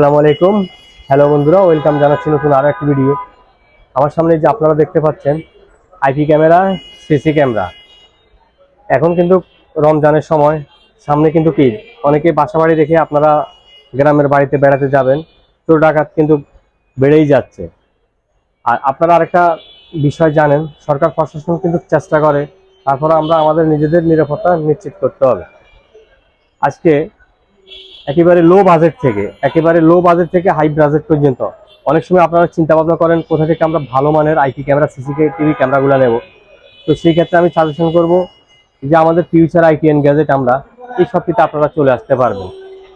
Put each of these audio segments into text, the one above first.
আসসালামু আলাইকুম। হ্যালো বন্ধুরা ওয়েলকাম জানাচ্ছি নতুন আরও একটি ভিডিও আমার সামনে যে আপনারা দেখতে পাচ্ছেন আইপি ক্যামেরা সিসি ক্যামেরা এখন কিন্তু রমজানের সময়, সামনে কিন্তু কি, অনেকে বাসা বাড়ি রেখে আপনারা গ্রামের বাড়িতে বেড়াতে যাবেন চোর ডাকাত কিন্তু বেড়েই যাচ্ছে। আর আপনারা আরেকটা বিষয় জানেন, সরকার প্রশাসন কিন্তু চেষ্টা করে, তারপরে আমরা আমাদের নিজেদের নিরাপত্তা নিশ্চিত করতে হবে। আজকে একেবারে লো বাজেট থেকে, একেবারে লো বাজেট থেকে হাই বাজেট পর্যন্ত। অনেক সময় আপনারা চিন্তা ভাবনা করেন, কোথা থেকে আমরা ভালো মানের আইটি ক্যামেরা সিসি টিভি ক্যামেরাগুলো নেব। তো সেই ক্ষেত্রে আমি সাজেশন করব যে আমাদের ফিউচার আইটি এন্ড গ্যাজেট আমরা এই সবটিতে আপনারা চলে আসতে পারবেন।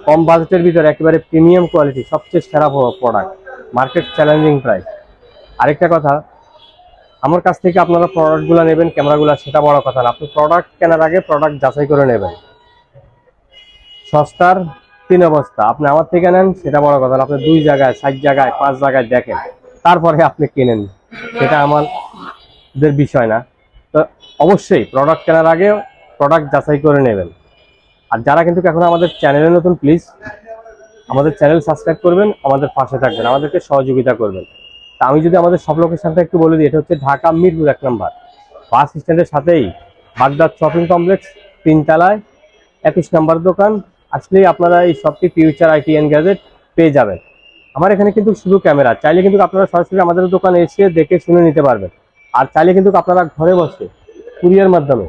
কম বাজেটের ভিতরে একেবারে প্রিমিয়াম কোয়ালিটি সবচেয়ে সেরা প্রোডাক্ট মার্কেট চ্যালেঞ্জিং প্রাইস আরেকটা কথা, আমার কাছ থেকে আপনারা প্রোডাক্টগুলো নেবেন ক্যামেরাগুলো সেটা বড় কথা না। আপনি প্রোডাক্ট কেনার আগে প্রোডাক্ট যাচাই করে নেবেন। সস্তার তিন অবস্থা। আপনি আমার থেকে নেন, সেটা বড় কথা। আপনি দুই জায়গায় ষাট জায়গায়, পাঁচ জায়গায় দেখেন। তারপরে আপনি কিনেন। সেটা আমাদের বিষয় না। তো অবশ্যই প্রোডাক্ট কেনার আগে প্রোডাক্ট যাচাই করে নেবেন। আর যারা কিন্তু এখন আমাদের চ্যানেলে নতুন প্লিজ আমাদের চ্যানেল সাবস্ক্রাইব করবেন, আমাদের পাশে থাকবেন, আমাদেরকে সহযোগিতা করবেন। তা আমি যদি আমাদের সব লোকেশনটা একটু বলে দিই, এটা হচ্ছে ঢাকা মিরপুর এক নম্বর। বাস স্ট্যান্ডের সাথেই বাগদাদ শপিং কমপ্লেক্স তিনতলায়, একুশ নাম্বার দোকান আসলেই আপনারা এই সবটি ফিউচার আইটি এন্ড গ্যাজেট পেয়ে যাবেন। আমার এখানে কিন্তু শুধু ক্যামেরা, চাইলে কিন্তু আপনারা সরাসরি আমাদের দোকানে এসে দেখে শুনে নিতে পারবেন। আর চাইলে কিন্তু আপনারা ঘরে বসে কুরিয়ার মাধ্যমে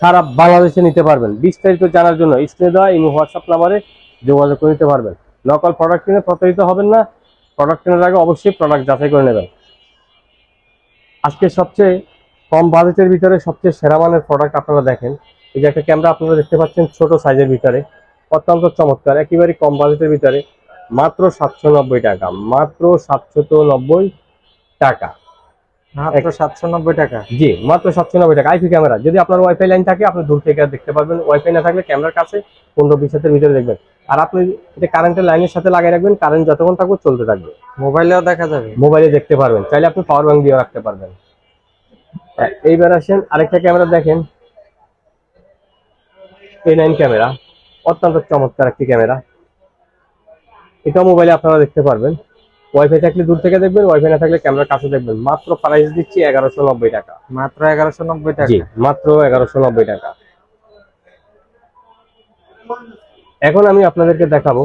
সারা বাংলাদেশে নিতে পারবেন। বিস্তারিত জানার জন্য স্ক্রিনে দেওয়া ইমো হোয়াটসঅ্যাপ নাম্বারে যোগাযোগ করে নিতে পারবেন। নকল প্রোডাক্ট কিনে প্রতারিত হবেন না প্রোডাক্ট কেনার আগে অবশ্যই প্রোডাক্ট যাচাই করে নেবেন। আজকে সবচেয়ে কম বাজেটের ভিতরে সবচেয়ে সেরা মানের প্রোডাক্ট আপনারা দেখেন। এই যে একটা ক্যামেরা আপনারা দেখতে পাচ্ছেন, ছোট সাইজের ভিতরে। অত্যন্ত চমৎকার একেবারে কম বাজেটের ভিতরে। মাত্র সাতশো নব্বই টাকা মাত্র সাতশো নব্বই টাকা। মাত্র সাতশো নব্বই টাকা? জি মাত্র সাতশো নব্বই টাকা। আইপি ক্যামেরা যদি আপনার ওয়াইফাই লাইন থাকে আপনি দূর থেকে দেখতে পারবেন। ওয়াইফাই না থাকলে ক্যামেরার কাছে পনেরো বিশ হাতের ভিতরে দেখবেন। আর আপনি এটা কারেন্টের লাইনের সাথে লাগিয়ে রাখবেন কারেন্ট যতক্ষণ থাকবে চলতে থাকবে। মোবাইলেও দেখা যাবে। মোবাইলে দেখতে পারবেন চাইলে আপনি পাওয়ার ব্যাংক দিয়েও রাখতে পারবেন। এইবার আসেন আরেকটা ক্যামেরা দেখেন। A nine camera. অত্যন্ত চমৎকার একটি ক্যামেরা। এটা মোবাইলে আপনারা দেখতে পারবেন। ওয়াইফাই থাকলে দূর থেকে দেখবেন ওয়াইফাই না থাকলে ক্যামেরার কাছে দেখবেন। মাত্র প্রাইস দিচ্ছি এগারোশো নব্বই টাকা। মাত্র এগারোশো নব্বই টাকা। মাত্র এগারোশো নব্বই টাকা। এখন আমি আপনাদেরকে দেখাবো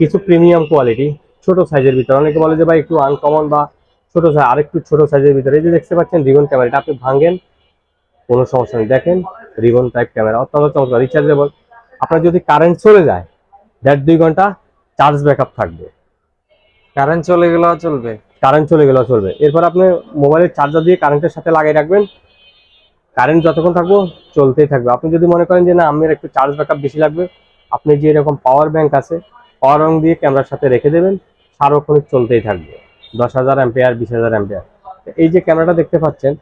কিছু প্রিমিয়াম কোয়ালিটি ছোট সাইজের ভিতরে। অনেকে বলে যে ভাই একটু আনকমন বা ছোট সাইজ আরেকটু ছোট সাইজের ভিতরে। এই যে দেখতে পাচ্ছেন রিবন ক্যামেরাটা আপনি ভাঙেন কোনো সমস্যা নেই। দেখেন রিবন টাইপ ক্যামেরা অত্যন্ত চমৎকার রিচার্জেবল আপনার যদি কারেন্ট চলে যায় দেড় দুই ঘণ্টা চার্জ ব্যাকআপ থাকবে। কারেন্ট চলে গেলেও চলবে। কারেন্ট চলে গেলেও চলবে। এরপর আপনি মোবাইলের চার্জার দিয়ে কারেন্টের সাথে লাগিয়ে রাখবেন। কারেন্ট যতক্ষণ থাকব চলতেই থাকবে। আপনি যদি মনে করেন যে না আমার একটু চার্জ ব্যাকআপ বেশি লাগবে আপনি যে এরকম পাওয়ার ব্যাংক আছে পাওয়ার ব্যাংক দিয়ে ক্যামেরার সাথে রেখে দেবেন সারাক্ষণিক চলতেই থাকবে। দশ হাজার অ্যাম্পেয়ার বিশ হাজার অ্যাম্পেয়ার এই যে ক্যামেরাটা দেখতে পাচ্ছেন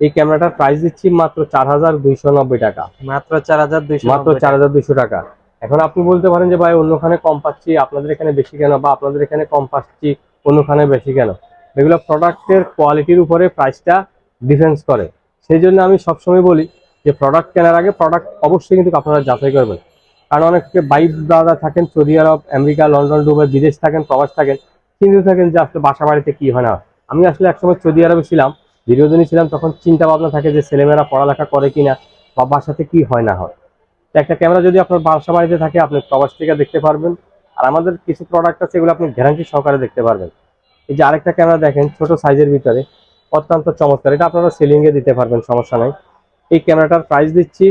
এই ক্যামেরাটার প্রাইস দিচ্ছি মাত্র চার হাজার দুইশো নব্বই টাকা। মাত্র চার হাজার দুইশো মাত্র চার হাজার দুইশো টাকা। এখন আপনি বলতে পারেন যে ভাই অন্যখানে কম পাচ্ছি আপনাদের এখানে বেশি কেন? বা আপনাদের এখানে কম পাচ্ছি অন্যখানে বেশি কেন? এগুলো প্রোডাক্টের কোয়ালিটির উপরে প্রাইসটা ডিফেন্স করে। সেই জন্য আমি সবসময় বলি যে প্রোডাক্ট কেনার আগে প্রোডাক্ট অবশ্যই কিন্তু আপনারা যাচাই করবেন। কারণ অনেকে বাইক দাদা থাকেন Saudi Arab America London Dubai বিদেশ থাকেন প্রবাস থাকেন চিন্তিত থাকেন যে আসলে বাসা বাড়িতে কি হয় না। আমি আসলে একসময় সৌদি আরবে ছিলাম। দীর্ঘদিনই ছিলাম তখন চিন্তা ভাবনা থাকে যে ছেলেমেয়েরা পড়ালেখা করে কিনা বা বাসাতে কি হয় না হয়। তো একটা ক্যামেরা যদি আপনার বাসা বাড়িতে থাকে আপনি প্রবাস থেকে দেখতে পারবেন। আর আমাদের কিছু প্রোডাক্ট আছে এগুলো আপনি গ্যারান্টি সহকারে দেখতে পারবেন। এই যে আরেকটা ক্যামেরা দেখেন ছোট সাইজের ভিতরে অত্যন্ত চমৎকার। এটা আপনারা সিলিং এ দিতে পারবেন সমস্যা নাই। এই ক্যামেরাটার প্রাইস দিচ্ছি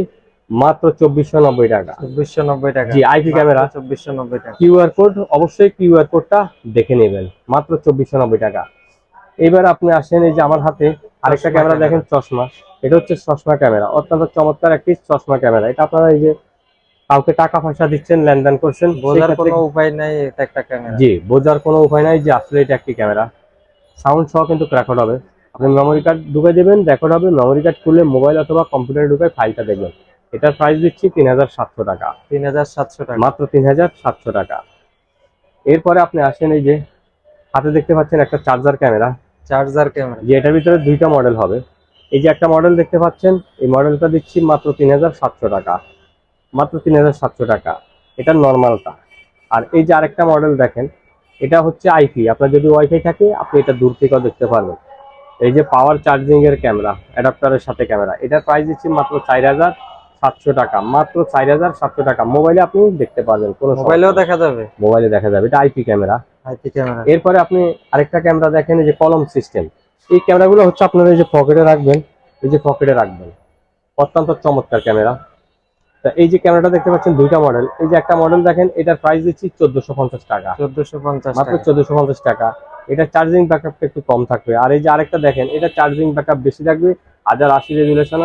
মাত্র চব্বিশশো নব্বই টাকা। চব্বিশশো নব্বই টাকা। জি, IP ক্যামেরা। চব্বিশশো নব্বই টাকা। কিউআর কোড অবশ্যই কিউআর কোডটা দেখে নেবেন। মাত্র চব্বিশশো নব্বই টাকা। এবার আপনি আসেন এই যে আমার হাতে আরেকটা ক্যামেরা। দেখেন চশমা। এটা হচ্ছে চশমা ক্যামেরা। অত্যন্ত চমৎকার একটি চশমা ক্যামেরা। এটা আপনারা এই যে কাউকে টাকা পয়সা দিচ্ছেন লেনদেন করছেন বোঝার কোনো উপায় নাই এটা একটা ক্যামেরা। জি বোঝার কোনো উপায় নাই যে আসলে এটা একটি ক্যামেরা। সাউন্ড সহ কিন্তু রেকর্ড হবে। আপনি মেমোরি কার্ড ঢুকে দেবেন রেকর্ড হবে। মেমোরি কার্ড খুলে মোবাইল অথবা কম্পিউটারে ঢুকে ফাইলটা দেখবেন। এটার প্রাইস দিচ্ছি তিন হাজার সাতশো টাকা। তিন হাজার সাতশো টাকা। মাত্র তিন হাজার সাতশো টাকা। এরপরে আপনি আসেন এই যে হাতে দেখতে পাচ্ছেন একটা চার্জার ক্যামেরা। চার্জার ক্যামেরা যে এটার ভিতরে দুইটা মডেল হবে। এই যে একটা মডেল দেখতে পাচ্ছেন এই মডেলটা দিচ্ছি মাত্র তিন হাজার সাতশো টাকা। মাত্র তিন হাজার সাতশো টাকা। এটা নর্মালটা আর এই যে আরেকটা মডেল দেখেন এটা হচ্ছে আইপি আপনার যদি ওয়াইফাই থাকে আপনি এটা দূর থেকেও দেখতে পারবেন। এই যে পাওয়ার চার্জিং এর ক্যামেরা অ্যাডাপ্টারের সাথে ক্যামেরা এটার প্রাইস দিচ্ছি মাত্র চার হাজার সাতশো টাকা। মাত্র চার হাজার সাতশো টাকা। মোবাইলে আপনি দেখতে পারবেন কোনো মোবাইলেও দেখা যাবে। মোবাইলে দেখা যাবে। এটা আইপি ক্যামেরা এরপরে আপনি আরেকটা ক্যামেরা দেখেন এই যে কলম সিস্টেম। এই ক্যামেরাগুলো হচ্ছে আপনার এই যে পকেটে রাখবেন এই যে পকেটে রাখবেন। অত্যন্ত চমৎকার ক্যামেরা। তা এই যে ক্যামেরাটা দেখতে পাচ্ছেন দুইটা মডেল। এই যে একটা মডেল দেখেন এটার প্রাইস দিচ্ছি চোদ্দশো পঞ্চাশ টাকা। চোদ্দশো পঞ্চাশ মাত্র চোদ্দশো পঞ্চাশ টাকা। এটা চার্জিং ব্যাকআপটা একটু কম থাকবে। আর এই যে আরেকটা দেখেন এটা চার্জিং ব্যাকআপ বেশি থাকবে। হাজার আশি রেজুলেশন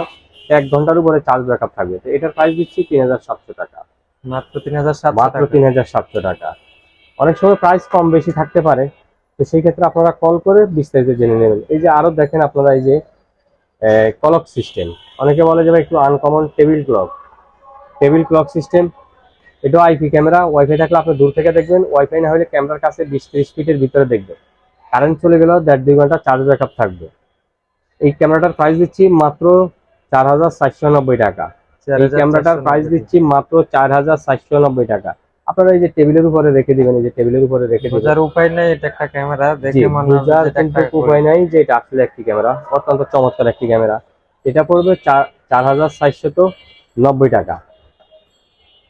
এক ঘণ্টার উপরে চার্জ ব্যাকআপ থাকবে। তো এটার প্রাইস দিচ্ছি তিন হাজার সাতশো টাকা। মাত্র তিন হাজার সাতশো মাত্র তিন হাজার সাতশো টাকা। অনেক সময় প্রাইস কম বেশি থাকতে পারে। তো সেই ক্ষেত্রে আপনারা কল করে বিস্তারিত জেনে নেবেন। এই যে আরও দেখেন আপনারা এই যে ক্লক সিস্টেম অনেকে বলে যে একটু uncommon table clock table clock system এটা আইপি ক্যামেরা ওয়াইফাই থাকলে আপনি দূর থেকে দেখবেন। ওয়াইফাই না হলে ক্যামেরার কাছে বিশ ত্রিশ ফিটের ভিতরে দেখবেন। কারেন্ট চলে গেলেও দেড় দুই ঘণ্টা চার্জ ব্যাকআপ থাকবে। এই ক্যামেরাটার প্রাইস দিচ্ছি মাত্র চার হাজার চারশো নব্বই টাকা। এই ক্যামেরাটার প্রাইস দিচ্ছি মাত্র চার হাজার চারশো নব্বই টাকা। আপনারা এই যে টেবিলের উপরে রেখে দিবেন এই যে টেবিলের উপরে রেখে দিবেন। বোঝার উপায় নেই এটা একটা ক্যামেরা দেখে মনে হবে বোঝার কিন্তু উপায় নাই যে এটা আসলে একটি ক্যামেরা অত্যন্ত চমৎকার একটি ক্যামেরা। এটা পড়বে চার হাজার চারশত নব্বই টাকা।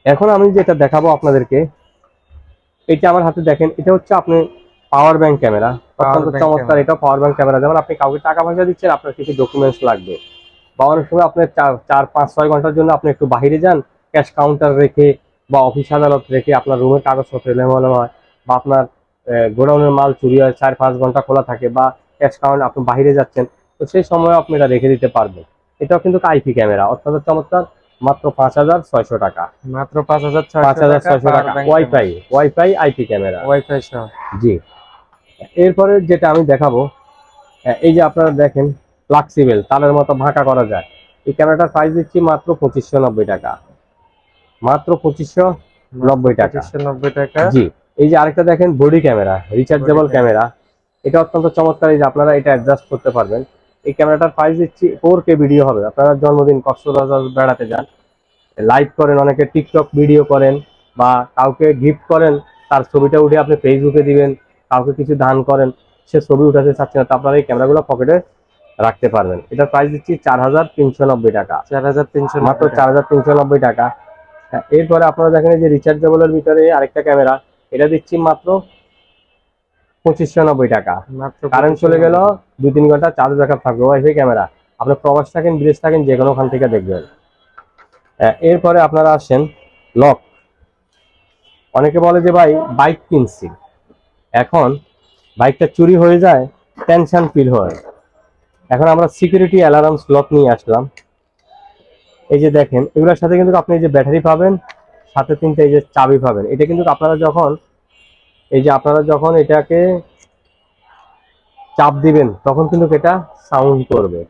এখন আমি যেটা দেখাবো আপনাদেরকে এটা আমার হাতে দেখেন এটা হচ্ছে আপনি পাওয়ার ব্যাংক ক্যামেরা অত্যন্ত চমৎকার এটা পাওয়ার ব্যাংক ক্যামেরা। যেমন আপনি কাউকে টাকা পয়সা দিচ্ছেন আপনার কিছু ডকুমেন্টস লাগবে। বা অনেক সময় আপনার চার চার পাঁচ ছয় ঘণ্টার জন্য আপনি একটু বাইরে যান ক্যাশ কাউন্টার রেখে বা অফিস আদালত রেখে আপনার রুমের কাগজপত্র এলোমেলো হয় বা আপনার গোডাউনের মাল চুরি হয় চার পাঁচ ঘণ্টা খোলা থাকে বা ক্যাশ কাউন্ট আপনি বাইরে যাচ্ছেন তো সেই সময় আপনি এটা রেখে দিতে পারবেন। এটাও কিন্তু আইপি ক্যামেরা অর্থাৎ চমৎকার মাত্র পাঁচ হাজার ছয়শো টাকা। মাত্র পাঁচ হাজার পাঁচ হাজার ছয়শো টাকা। Wifi wifi IP camera wifi জি। এরপরে যেটা আমি দেখাবো এই যে আপনারা দেখেন ফ্লাক্সিবেল তালের মতো ভাঁকা করা যায়। এই ক্যামেরাটার প্রাইস দিচ্ছি মাত্র পঁচিশশো নব্বই টাকা। মাত্র পঁচিশশো নব্বই টাকা। নব্বই টাকা। জি এই যে আরেকটা দেখেন বডি ক্যামেরা রিচার্জেবল ক্যামেরা এটা অত্যন্ত চমৎকার এই যে আপনারা এটা অ্যাডজাস্ট করতে পারবেন। এই ক্যামেরাটার প্রাইস দিচ্ছি ফোর কে ভিডিও হবে। আপনারা জন্মদিন কক্সবাজার বেড়াতে যান। লাইভ করেন অনেকে টিকটক ভিডিও করেন বা কাউকে গিফট করেন তার ছবিটা উঠে আপনি ফেসবুকে দিবেন কাউকে কিছু দান করেন সে ছবি উঠাতে চাচ্ছে না তো আপনারা এই ক্যামেরাগুলো পকেটে রাখতে পারবেন। এটার প্রাইস দিচ্ছি চার হাজার তিনশো নব্বই টাকা। চার হাজার তিনশো মাত্র চার হাজার তিনশো নব্বই টাকা। হ্যাঁ, এরপরে আপনারা দেখেন যে রিচার্জেবলের ভিতরে আরেকটা ক্যামেরা এটা দিচ্ছি মাত্র পঁচিশশো নব্বই টাকা। কারেন্ট চলে গেল দুই তিন ঘণ্টা চার্জ ব্যাকআপ থাকবে ওয়াইফাই ক্যামেরা আপনি প্রবাস থাকেন বিদেশ থাকেন যে কোনো ওখান থেকে দেখবেন। হ্যাঁ, এরপরে আপনারা আসেন লক অনেকে বলে যে ভাই বাইক কিনছি। এখন বাইকটা চুরি হয়ে যায় টেনশন ফিল হয়। এখন আমরা সিকিউরিটি অ্যালার্মস লক নিয়ে আসলাম। এই যে দেখেন এগুলোর সাথে কিন্তু আপনি এই যে ব্যাটারি পাবেন সাথে তিনটে এই যে চাবি পাবেন। এটা কিন্তু আপনারা যখন এই যে আপনারা যখন এটাকে চাপ দিবেন তখন কিন্তু এটা সাউন্ড করবে।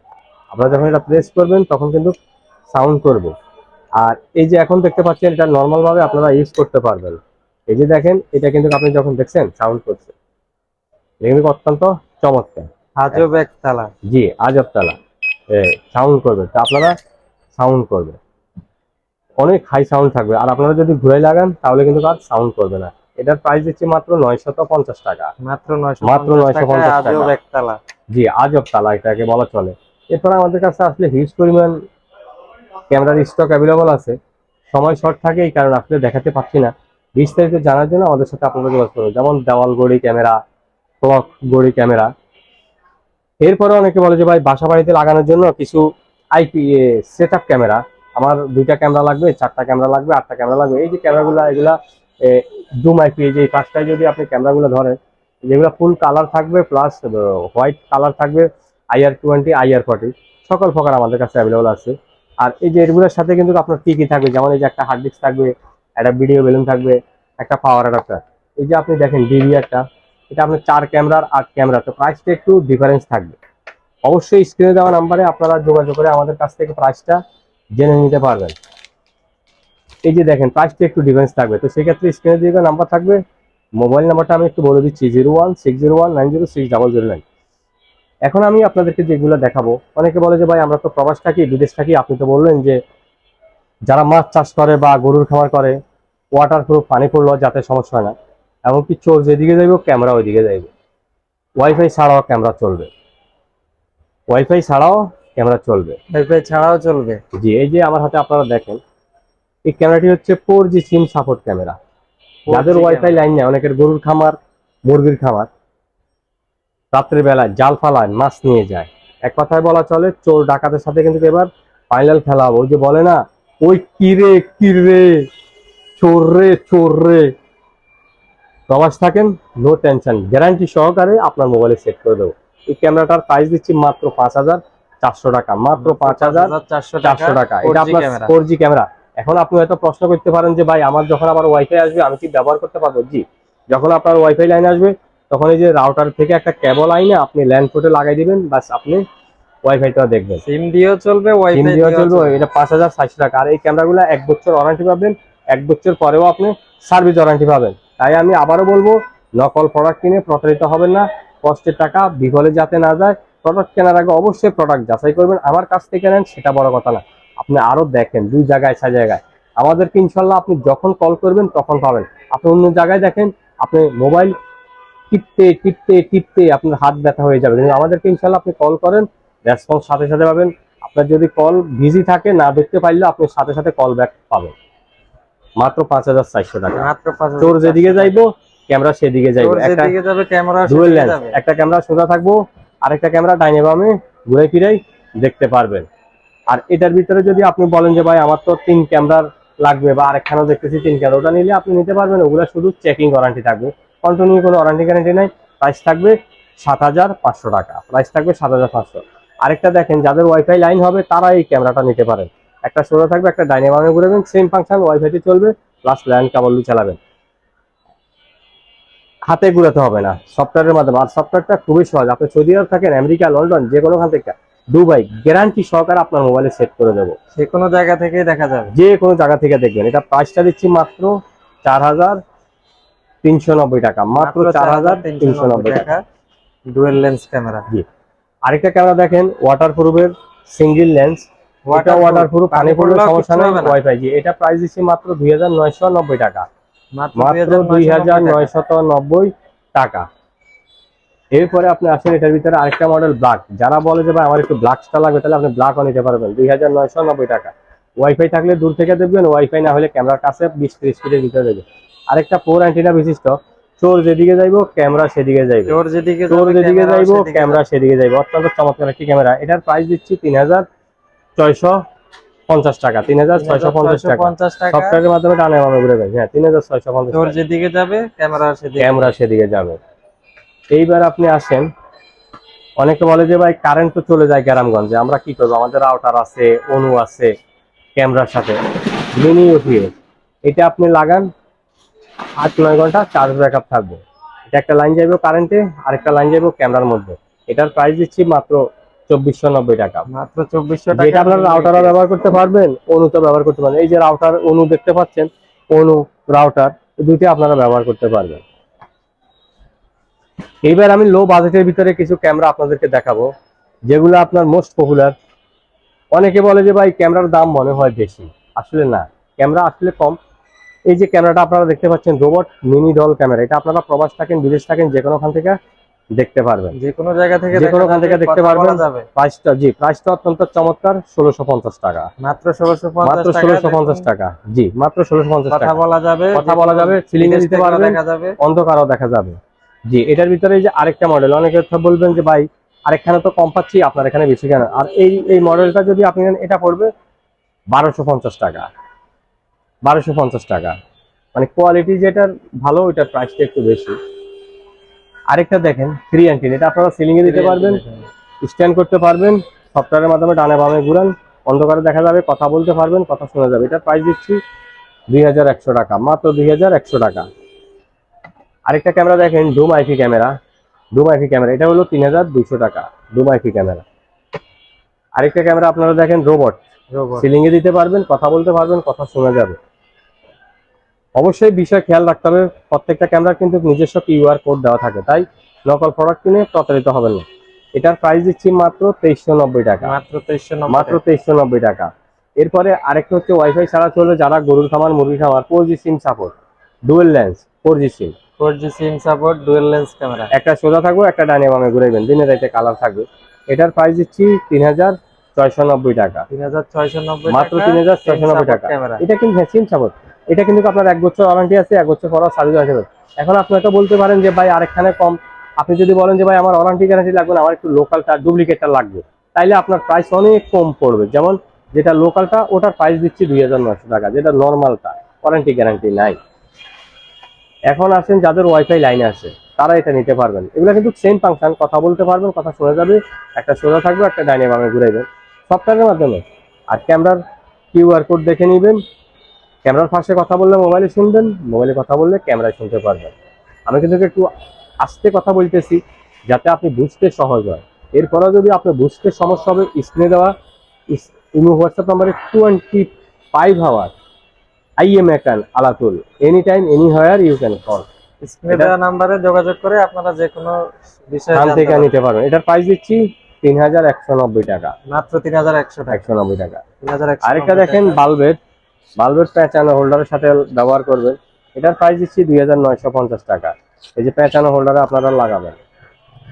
আপনারা যখন এটা প্রেস করবেন তখন কিন্তু সাউন্ড করবে। আর এই যে এখন দেখতে পাচ্ছেন এটা নর্মাল ভাবে আপনারা ইউজ করতে পারবেন। এই যে দেখেন এটা কিন্তু আপনি যখন দেখছেন সাউন্ড করছে। এটা কিন্তু অত্যন্ত চমৎকার। আজব এক তালা জি আজব তালা। সাউন্ড করবে। তো আপনারা সাউন্ড করবে। অনেক হাই সাউন্ড থাকবে। আর আপনারা যদি ঘুরে লাগান তাহলে কিন্তু আর সাউন্ড করবে না। এটার প্রাইস দিচ্ছি মাত্র নয়শত পঞ্চাশ টাকা। মাত্র নয়শো মাত্র নয়শো পঞ্চাশ 950 টাকায় টাকা। জি আজব তালা এটাকে বলা চলে। এরপর আমাদের কাছে আসলে হিউজ পরিমাণ ক্যামেরার স্টক অ্যাভেলেবল আছে। সময় শর্ট থাকে এই কারণে আসলে দেখাতে পাচ্ছি না। বিস্তারিত জানার জন্য আমাদের সাথে আপনারা যোগাযোগ করুন। যেমন দেওয়াল গড়ি ক্যামেরা ক্লক গড়ি ক্যামেরা এরপরে অনেকে বলে যে ভাই বাসা বাড়িতে লাগানোর জন্য কিছু আইপি সেট আপ ক্যামেরা আমার দুইটা ক্যামেরা লাগবে, চারটা ক্যামেরা লাগবে, আটটা ক্যামেরা লাগবে। এই যে ক্যামেরাগুলো এগুলা জুম আইপি এই যে, এই পাঁচটায় যদি আপনি ক্যামেরাগুলো ধরেন, যেগুলো ফুল কালার থাকবে প্লাস হোয়াইট কালার থাকবে আইআর টোয়েন্টি আইআর ফর্টি সকল প্রকার আমাদের কাছে অ্যাভেলেবল আছে। আর এই যে, এগুলোর সাথে কিন্তু আপনার কী কী থাকবে? যেমন এই যে, একটা হার্ড ডিস্ক থাকবে, একটা ভিডিও বেলুন থাকবে, একটা পাওয়ার অ্যাডাপ্টার এই যে, আপনি দেখেন ডিভি একটা এটা আপনার চার ক্যামেরার আট ক্যামেরা তো প্রাইসটা একটু ডিফারেন্স থাকবে। অবশ্যই স্ক্রিনে দেওয়া নাম্বারে আপনারা যোগাযোগ করে আমাদের কাছ থেকে প্রাইসটা জেনে নিতে পারবেন। এই যে দেখেন প্রাইসটা একটু ডিফারেন্স থাকবে। তো সেক্ষেত্রে স্ক্রিনে দিয়ে নাম্বার থাকবে। মোবাইল নাম্বারটা আমি একটু বলে দিচ্ছি zero one six zero one nine zero six double zero nine এখন আমি আপনাদেরকে যেগুলো দেখাবো, অনেকে বলে যে ভাই, আমরা তো প্রবাস থাকি, বিদেশ থাকি, আপনি তো বললেন যে যারা মাছ চাষ করে বা গরুর খামার করে ওয়াটার প্রুফ পানি পড়লেও যাতে সমস্যা হয় না। এমনকি চোর যেদিকে যাইব, ক্যামেরা ওইদিকে যাইব। ওয়াইফাই ছাড়াও ক্যামেরা চলবে। ওয়াইফাই ছাড়াও ক্যামেরা চলবে। ওয়াইফাই ছাড়াও চলবে। জি এই যে আমার হাতে আপনারা দেখেন এই ক্যামেরাটি হচ্ছে four G SIM support camera যাদের ওয়াইফাই লাইন নেই অনেকের গরুর খামার মুরগির খামার। রাত্রের বেলায় জাল ফালায় মাছ নিয়ে যায়। এক কথায় বলা চলে চোর ডাকাতের সাথে কিন্তু এবার ফাইনাল খেলা হবে ওই যে বলে না ওই কিরে কিরে চোর রে চোর রে? প্রবাস থাকেন নো টেনশন গ্যারান্টি সহকারে আপনার মোবাইলে সেট করে দেবো। এই ক্যামেরাটার প্রাইস দিচ্ছি মাত্র পাঁচ হাজার চারশো টাকা মাত্র পাঁচ হাজার চারশো টাকা এটা আপনার ফোর জি ক্যামেরা। এখন আপনি হয়তো প্রশ্ন করতে পারেন যে ভাই আমার যখন আবার ওয়াইফাই আসবে আমি কি ব্যবহার করতে পারব? জি যখন আপনার ওয়াইফাই লাইন আসবে তখন এই যে রাউটার থেকে একটা কেবল আইনে আপনি ল্যান্ড পোর্টে লাগাই দিবেন বাস আপনি ওয়াইফাইটা দেখবেন। সিম দিয়েও চলবে ওয়াইফাই দিয়েও চলবে এটা পাঁচ হাজার ষাটশো টাকা। আর এই ক্যামেরাগুলো এক বছর ওয়ারেন্টি পাবেন এক বছর পরেও আপনি সার্ভিস ওয়ারেন্টি পাবেন। তাই আমি আবারও বলব নকল প্রোডাক্ট কিনে প্রতারিত হবেন না। কষ্টের টাকা বিফলে যাতে না যায় প্রোডাক্ট কেনার আগে অবশ্যই প্রোডাক্ট যাচাই করবেন। আমার কাছ থেকে নেন সেটা বড় কথা না। আপনি আরও দেখেন দুই জায়গায় ছয় জায়গায়। আমাদেরকে ইনশাল্লাহ আপনি যখন কল করবেন তখন পাবেন। আপনি অন্য জায়গায় দেখেন আপনি মোবাইল টিপতে টিপতে টিপতে আপনার হাত ব্যথা হয়ে যাবে। কিন্তু আমাদেরকে ইনশাল্লাহ আপনি কল করেন রেসপন্স সাথে সাথে পাবেন। আপনার যদি কল বিজি থাকে না দেখতে পারলে আপনি সাথে সাথে কল ব্যাক পাবেন। মাত্র পাঁচ হাজার চারশো টাকা। মাত্র চোর যেদিকে যাইবো ক্যামেরা সেদিকে যাইবো। চোর একটা যাবে ক্যামেরা ডুয়েল লেন্স একটা ক্যামেরা সোজা থাকব আরেকটা ক্যামেরা ডাইনে বামে ঘুরে ফিরেই দেখতে পারবেন। আর এটার ভিতরে যদি আপনি বলেন যে ভাই আমার তো তিন ক্যামেরার লাগবে বা আরেকখানেও দেখতেছি তিন ক্যামেরা ওটা নিলে আপনি নিতে পারবেন। ওগুলো শুধু চেকিং ওয়ারেন্টি থাকবে। কন্টিনিউ কোনো ওয়ারেন্টি গ্যারান্টি নাই। প্রাইস থাকবে সাত হাজার পাঁচশো টাকা। প্রাইস থাকবে সাত হাজার পাঁচশো। আরেকটা দেখেন যাদের ওয়াইফাই লাইন হবে তারা এই ক্যামেরাটা নিতে পারেন। একটা সোজা থাকবে একটা ডাইনে বামে ঘুরবেন। সেম ফাংশন ওয়াইফাইতে চলবে প্লাস ল্যান্ড কেবল চালাবেন। হাতে ঘুরাতে হবে না। সফটওয়্যারের মাধ্যমে। আর সফটওয়্যারটা খুবই সহজ। আপনি সৌদি আরব থাকেন আমেরিকা লন্ডন যে কোনো খান থেকে দুবাই গ্যারান্টি সহকারে আপনার মোবাইলে সেট করে দেবো। যে কোনো জায়গা থেকে দেখা যাবে। যে কোনো জায়গা থেকে দেখবেন। এটা প্রাইসটা দিচ্ছি মাত্র চার হাজার তিনশো নব্বই টাকা। মাত্র চার হাজার তিনশো নব্বই টাকা। ডুয়েল লেন্স ক্যামেরা আরেকটা ক্যামেরা দেখেন ওয়াটার প্রুফের single lens water waterproof পানি পড়লে সমস্যা নেই ওয়াইফাই জি। এটা প্রাইস দিচ্ছি মাত্র দুই হাজার নয়শো নব্বই টাকা। মাত্র দুই হাজার নয়শত নব্বই টাকা। এরপরে আপনি আসেন এটার ভিতরে আরেকটা মডেল ব্ল্যাক যারা বলে যে ভাই আমার একটু ব্ল্যাকটা লাগবে তাহলে আপনি ব্ল্যাকও নিতে পারবেন। দুই হাজার নয়শো নব্বই টাকা। ওয়াইফাই থাকলে দূর থেকে দেখবেন ওয়াইফাই না হলে ক্যামেরার কাছে বিশ ত্রিশ ফিটের ভিতরে দেবে আরেকটা ফোর অ্যান্টিনা বিশিষ্ট। চোর যেদিকে যাইবো ক্যামেরা সেদিকে যাইবে। চোর যেদিকে চোর যেদিকে ক্যামেরাও যাইবো ক্যামেরা সেদিকে যাইবো। অত্যন্ত চমৎকার একটি ক্যামেরা এটার প্রাইস দিচ্ছি তিন হাজার ছয়শো পঞ্চাশ টাকা তিন হাজার যাবে। ছয়শো পঞ্চাশ টাকা। 650 টাকা। সফটওয়্যারের মাধ্যমে টানে মামে ঘুরে গেছে হ্যাঁ তিন হাজার ছয়শো পঞ্চাশ যেদিকে যাবে ক্যামেরা সেদিকে। ক্যামেরা সেদিকে যাবে। এইবার আপনি আসেন। অনেকে বলে যে ভাই কারেন্ট তো চলে যায় গ্রামগঞ্জে। আমরা কি করব? আমাদের আউটার আছে অনু আছে ক্যামেরার সাথে। মিনি উঠিয়ে এটা আপনি লাগান। আট নয় ঘণ্টা চার্জ ব্যাকআপ থাকবে। এটা একটা লাইন যাইবে কারেন্টে আরেকটা লাইন যাইবে ক্যামেরার মধ্যে। এটার প্রাইস দিচ্ছি মাত্র চব্বিশশো নব্বই টাকা। মাত্র চব্বিশশো টাকা আপনারা রাউটারও ব্যবহার করতে পারবেন অনুতে ব্যবহার করতে পারবেন। এই যে রাউটার অনু দেখতে পাচ্ছেন অনু রাউটার দুইটা আপনারা ব্যবহার করতে পারবেন। এইবার আমি লো বাজেটের ভিতরে কিছু ক্যামেরা আপনাদেরকে দেখাবো যেগুলো আপনার মোস্ট পপুলার অনেকে বলে যে ভাই ক্যামেরার দাম মনে হয় বেশি। আসলে না ক্যামেরা আসলে কম। এই যে ক্যামেরাটা আপনারা দেখতে পাচ্ছেন রোবট মিনি ডল ক্যামেরা এটা আপনারা প্রবাস থাকেন বিদেশ থাকেন যে কোনোখান থেকে দেখতে পারবেন। যে কোনো জায়গা থেকে যে কোনোখান থেকে দেখতে পারবেন। প্রাইসটা জি প্রাইসটা অত্যন্ত চমৎকার ষোলোশো পঞ্চাশ টাকা। মাত্র ষোলোশো মাত্র ষোলোশো পঞ্চাশ টাকা জি মাত্র ষোলোশো পঞ্চাশ কথা টাকা। বলা যাবে কথা বলা যাবে, এ দিতে পারবেন। যাবে। অন্ধকারও দেখা যাবে। জি এটার ভিতরে এই যে আরেকটা মডেল অনেকে বলবেন যে ভাই আরেকখানে তো কম পাচ্ছি আপনার এখানে বেশি কেন? আর এই এই মডেলটা যদি আপনি নেন এটা পড়বে বারোশো পঞ্চাশ টাকা। বারোশো পঞ্চাশ টাকা। মানে কোয়ালিটি যেটার ভালো ওইটার প্রাইসটা একটু বেশি। আরেকটা দেখেন থ্রি অ্যান্টিন এটা আপনারা সিলিং এ দিতে পারবেন স্ট্যান্ড করতে পারবেন সফটওয়্যারের মাধ্যমে ডানে বামে ঘুরান অন্ধকারে দেখা যাবে কথা বলতে পারবেন কথা শোনা যাবে। এটার প্রাইস দিচ্ছি দুই হাজার একশো টাকা মাত্র দুই হাজার একশো টাকা। আরেকটা ক্যামেরা দেখেন dome IP camera dome IP camera এটা হলো তিন হাজার দুইশো টাকা ডুম আইপি ক্যামেরা আরেকটা ক্যামেরা আপনারা দেখেন রোবট রোবট সিলিং এ দিতে পারবেন কথা বলতে পারবেন কথা শোনা যাবে। অবশ্যই বিষয় খেয়াল রাখতে হবে। প্রত্যেকটা ক্যামেরার কিন্তু নিজস্ব কিউআর কোড দেওয়া থাকে। তাই নকল প্রোডাক্ট কিনে প্রতারিত হবেন না। এটার প্রাইস দিচ্ছি মাত্র তেইশশো নব্বই টাকা। মাত্র তেইশশো মাত্র তেইশশো নব্বই টাকা। এরপরে আরেকটা হচ্ছে ওয়াইফাই ছাড়া চলে যারা গরুর খামার মুরগি খামার four G SIM support dual lens four G SIM four G SIM support dual lens camera একটা সোজা থাকবে একটা ডাইনে বামে ঘুরাইবেন দিনে রাইতে কালার থাকবে। এটার প্রাইস দিচ্ছি তিন হাজার ছয়শো নব্বই টাকা। তিন হাজার ছয়শো নব্বই মাত্র তিন হাজার ছয়শো নব্বই টাকা। এটা কিন্তু সিম সাপোর্ট এটা কিন্তু আপনার এক বছর ওয়ারেন্টি আছে, এক বছর পর সার্ভিস আসবে এখন আপনি বলতে পারেন যে, ভাই, আরেকখানে কম। আপনি যদি বলেন যে, ভাই, আমার ওয়ারেন্টি গ্যারান্টি লাগবে না, আমার একটু লোকালটা ডুপ্লিকেটটা লাগবে। তাইলে আপনার প্রাইস অনেক কম পড়বে। যেমন যেটা লোকালটা ওটার প্রাইস দিচ্ছি দুই হাজার নয়শো টাকা, যেটা নর্মালটা ওয়ারেন্টি গ্যারান্টি নাই। এখন আসেন যাদের ওয়াইফাই লাইনে আছে, তারা এটা নিতে পারবেন। এগুলো কিন্তু সেম ফাংশন কথা বলতে পারবেন, কথা শোনা যাবে, একটা সোজা থাকবে, একটা ডাইনে বামে ঘুরাইবেন। সফটওয়্যারের মাধ্যমে। আর ক্যামেরার কিউআর কোড দেখে নেবেন ক্যামেরার পাশে কথা বললে মোবাইলে শুনবেন মোবাইলে কথা বললে ক্যামেরায় শুনতে পারবেন। আমি কিন্তু একটু আস্তে কথা বলতেছি যাতে আপনি বুঝতে সহজ হয়। এরপরেও যদি আপনার বুঝতে সমস্যা হবে স্ক্রিনে দেওয়া ইমো হোয়াটসঅ্যাপ নাম্বারে twenty five hour I am একান আলাতুল anytime anywhere you can call স্ক্রিনে দেওয়া নাম্বারে যোগাযোগ করে আপনারা যে কোনো বিষয়ে থেকে নিতে পারবেন। এটার প্রাইস দিচ্ছি তিন হাজার একশো নব্বই টাকা। মাত্র তিন হাজার একশো টাকা। একশো নব্বই টাকা। তিন হাজার একশো আরেকটা দেখেন বালবেট বালবেট প্যাঁচানো হোল্ডারের সাথে ব্যবহার করবেন। এটার প্রাইস দিচ্ছি দুই হাজার নয়শো পঞ্চাশ টাকা। এই যে প্যাঁচানো হোল্ডারে আপনারা লাগাবেন।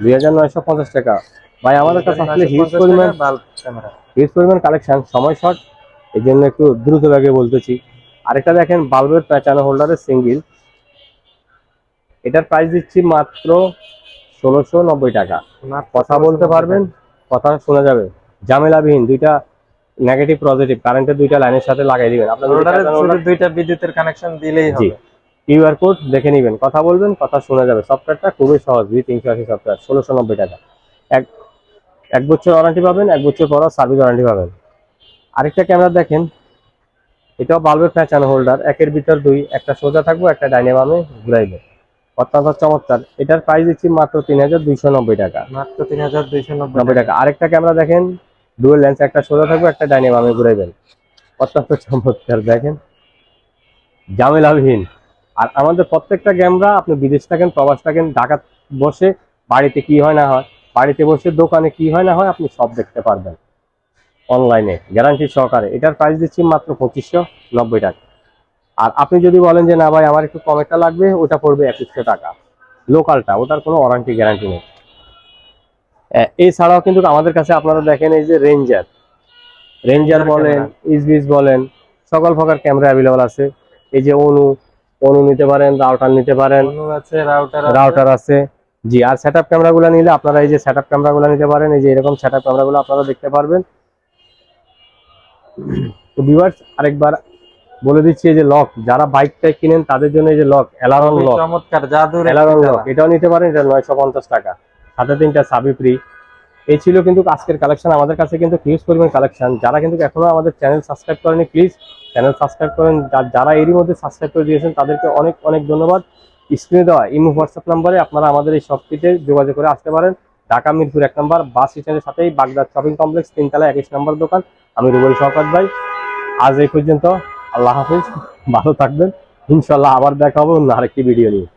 দুই হাজার নয়শো পঞ্চাশ টাকা। ভাই আমাদের কাছে আসলে হিউজ পরিমাণ হিউজ পরিমাণ কালেকশন সময় শর্ট এই জন্য একটু দ্রুত ব্যাগে বলতেছি। আরেকটা দেখেন বাল্বের প্যাঁচানো হোল্ডারের সিঙ্গেল এটার প্রাইস দিচ্ছি মাত্র ষোলোশো নব্বই টাকা। কথা বলতে পারবেন? কথা শোনা যাবে। ঝামেলাবিহীন। দুইটা নেগেটিভ পজিটিভ কারেন্টের দুইটা লাইনের সাথে লাগাই দিবেন। শুধু দুইটা বিদ্যুতের কানেকশন দিলেই হবে। কিউআর কোড দেখে নেবেন কথা বলবেন কথা শোনা যাবে। সফটওয়্যারটা খুবই সহজ ভি তিনশো আশি সফটওয়্যার ষোলোশো নব্বই টাকা। এক এক বছর ওয়ারেন্টি পাবেন এক বছর পর সার্ভিস ওয়ারেন্টি পাবেন। আরেকটা ক্যামেরা দেখেন এটাও বাল্বের প্যাঁচানো হোল্ডার একের ভিতর দুই একটা সোজা থাকব একটা ডাইনে বামে ঘুরাইবে। অত্যন্ত চমৎকার। এটার প্রাইস দিচ্ছি মাত্র তিন হাজার দুইশো নব্বই টাকা। মাত্র তিন হাজার দুইশো নব্বই টাকা। আরেকটা ক্যামেরা দেখেন ডুয়েল লেন্স একটা সোজা থাকবে, একটা ডাইনে বামে ঘুরাইবেন। অত্যন্ত চমৎকার, দেখেন। ঝামেলাবিহীন আর আমাদের প্রত্যেকটা ক্যামেরা আপনি বিদেশ থাকেন, প্রবাস থাকেন ঢাকা বসে বাড়িতে কি হয় না হয়, বাড়িতে বসে দোকানে কি হয় না হয়, আপনি সব দেখতে পারবেন। অনলাইনে গ্যারান্টি সহকারে। এটার প্রাইস দিচ্ছি মাত্র পঁচিশশো নব্বই টাকা। আর আপনি যদি বলেন যে, না ভাই, আমার একটু কমেরটা লাগবে, ওটা পড়বে একুশশো টাকা। লোকালটা ওটার কোনো ওয়ারান্টি গ্যারান্টি নেই। এছাড়াও কিন্তু আমাদের কাছে আপনারা দেখেন এই যে রেঞ্জার রেঞ্জার বলেন ইসবিস বলেন সকল প্রকার ক্যামেরা অ্যাভেলেবল আছে। এই যে অনু অনু নিতে পারেন রাউটার নিতে পারেন। রাউটার আছে জি আর সেট আপ ক্যামেরাগুলো নিলে আপনারা এই যে সেট আপ ক্যামেরাগুলো নিতে পারেন। এই যে এরকম সেট আপ ক্যামেরাগুলো আপনারা দেখতে পারবেন। তো ভিউয়ার্স আরেকবার বলে দিচ্ছি এই যে লক যারা বাইক টাইক কিনেন তাদের জন্য এই যে লক অ্যালারন লক চমৎকার জাদুর অ্যালারন লক এটাও নিতে পারেন এটা নয়শো পঞ্চাশ টাকা। সাথে তিনটা সাবি ফ্রি এই ছিল কিন্তু আজকের কালেকশন আমাদের কাছে কিন্তু হিউজ পরিমাণ কালেকশন যারা কিন্তু এখনও আমাদের চ্যানেল সাবস্ক্রাইব করেনি প্লিজ চ্যানেল সাবস্ক্রাইব করেন। যারা এরই মধ্যে সাবস্ক্রাইব করে দিয়েছেন, তাদেরকে অনেক অনেক ধন্যবাদ। স্ক্রিনে দেওয়া ইমো হোয়াটসঅ্যাপ নাম্বারে আপনারা আমাদের এই শপটিতে যোগাযোগ করে আসতে পারেন। ঢাকা মিরপুর এক নম্বর বাস স্ট্যান্ডের সাথেই বাগদাদ শপিং কমপ্লেক্স তিনতলা একুশ নম্বর দোকান। আমি রুবল শওকত ভাই। আজ এই পর্যন্ত আল্লাহ হাফিজ। ভালো থাকবেন। ইনশাল্লাহ আবার দেখা হবে অন্য আরেকটি ভিডিও নিয়ে।